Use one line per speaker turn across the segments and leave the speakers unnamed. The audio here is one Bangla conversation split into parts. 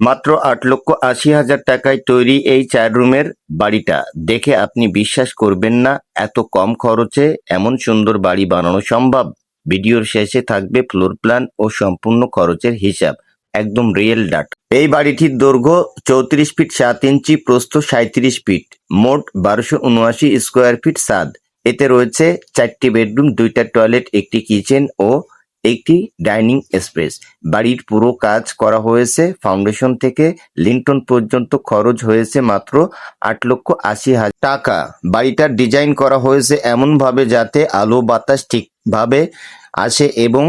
মাত্র আট লক্ষ আশি হাজার টাকায় তৈরি এই চার রুমের বাড়িটা। দেখে আপনি বিশ্বাস করবেন না, এত কম খরচে এমন সুন্দর বাড়ি বানানো সম্ভব। ভিডিওর শেষে থাকবে ফ্লোর প্ল্যান ও সম্পূর্ণ খরচের হিসাব, একদম রিয়েল ডাট এই বাড়িটির দৈর্ঘ্য চৌত্রিশ ফিট সাত ইঞ্চি, প্রস্থ সাঁত্রিশ ফিট, মোট বারোশো উনআশি স্কোয়ার ফিট সাদ। এতে রয়েছে চারটি বেডরুম দুইটা টয়লেট একটি কিচেন ও একটি ডাইনিং স্পেস। বাড়ির পুরো কাজ করা হয়েছে। ফাউন্ডেশন থেকে লিন্টন পর্যন্ত খরচ হয়েছে মাত্র আট লক্ষ আশি হাজার টাকা। বাড়িটার ডিজাইন করা হয়েছে এমন ভাবে যাতে আলো বাতাস ঠিকভাবে আসে এবং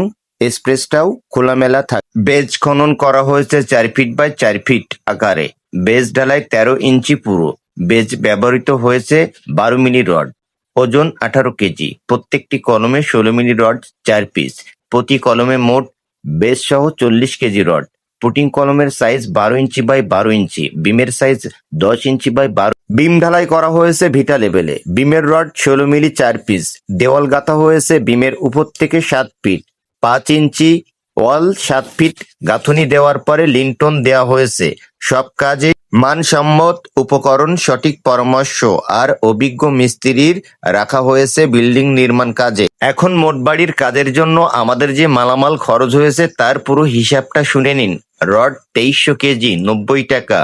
স্পেসটাও খোলামেলা থাকে। বেজ খনন করা হয়েছে চার ফিট বাই চার ফিট আকারে। বেজ ঢালাই তেরো ইঞ্চি পুরো। বেজ ব্যবহৃত হয়েছে বারো মিলি রড। ওজন আঠারো কেজি। প্রত্যেকটি কলমে ষোলো মিলি রড, চার পিস প্রতি কলমে মোট বেস সহ চল্লিশ কেজি রড। পুটিং কলমের সাইজ বারো ইঞ্চি বাই বারো ইঞ্চি। বিমের সাইজ দশ ইঞ্চি বাই বারো বিম ঢালাই করা হয়েছে ভিটা লেভেলে বিমের রড ষোলো মিলি চার পিস দেওয়াল গাঁথা হয়েছে বিমের উপর থেকে সাত ফিট পাঁচ ইঞ্চি ওয়াল, সাত ফিট গাঁথুনি দেওয়ার পরে লিন্টন দেওয়া হয়েছে। সব কাজে মানসম্মত উপকরণ, সঠিক পরামর্শ আর অভিজ্ঞ মিস্ত্রির রাখা হয়েছে বিল্ডিং নির্মাণ কাজে। এখন মোট বাড়ির কাজের জন্য আমাদের যে মালামাল খরচ হয়েছে তার পুরো হিসাবটা শুনে নিন। রড তেইশশো কেজি, নব্বই টাকা।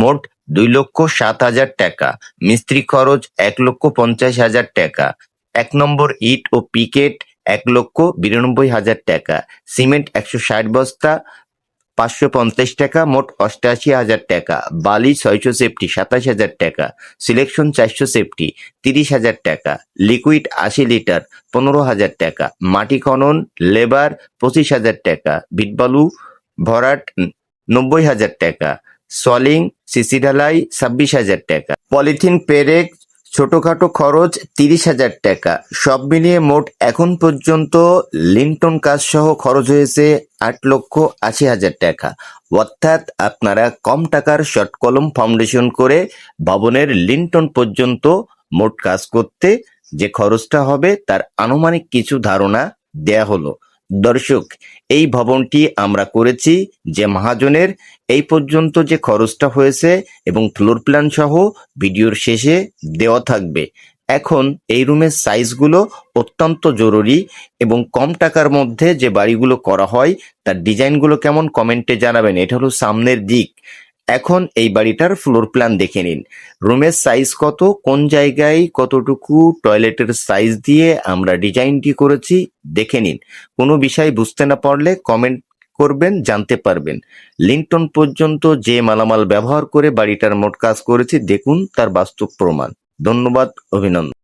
মোট দুই লক্ষ সাত হাজার টাকা। মিস্ত্রি খরচ এক লক্ষ পঞ্চাশ হাজার টাকা। এক নম্বর ইট ও পিকেট এক লক্ষ বিরানব্বই হাজার টাকা। সিমেন্ট একশো ষাট বস্তা। পাঁচশো পঞ্চাশ টাকা, মোট অষ্টাশি হাজার টাকা। বালি ছয়শো সেফটি, সাতাশ হাজার টাকা। সিলেকশন চারশো সেফটি, তিরিশ হাজার টাকা। লিকুইড আশি লিটার, পনেরো হাজার টাকা। মাটি খনন, লেবার, পঁচিশ হাজার টাকা। বিটবালু ভরাট, নব্বই হাজার টাকা। সলিং, সিসি ঢালাই, ছাব্বিশ হাজার টাকা। পলিথিন পেরেক ছোটখাটো খরচ তিরিশ হাজার টাকা। সব মিলিয়ে মোট এখন পর্যন্ত লিন্টন কাজ সহ খরচ হয়েছে আট লক্ষ আশি হাজার টাকা। অর্থাৎ আপনারা কম টাকার শর্ট কলম ফাউন্ডেশন করে ভবনের লিন্টন পর্যন্ত মোট কাজ করতে যে খরচটা হবে তার আনুমানিক কিছু ধারণা দেয়া হলো। দর্শক, এই ভবনটি আমরা করেছি যে মহাজনের এই পর্যন্ত যে খরচটা হয়েছে এবং ফ্লোর প্ল্যান সহ ভিডিওর শেষে দেওয়া থাকবে। এখন এই রুমের সাইজগুলো অত্যন্ত জরুরি এবং কম টাকার মধ্যে যে বাড়িগুলো করা হয়, তার ডিজাইনগুলো কেমন কমেন্টে জানাবেন। এটা হলো সামনের দিক। এখন এই বাড়িটার ফ্লোর প্ল্যান দেখে নিন। রুমের সাইজ কত, কোন জায়গায় কতটুকু টয়লেটের সাইজ দিয়ে আমরা ডিজাইনটি করেছি, দেখে নিন। কোনো বিষয় বুঝতে না পারলে কমেন্ট করবেন, জানতে পারবেন। লিন্টন পর্যন্ত যে মালামাল ব্যবহার করে বাড়িটার মোট কাজ করেছি, দেখুন তার বাস্তব প্রমাণ। ধন্যবাদ, অভিনন্দন।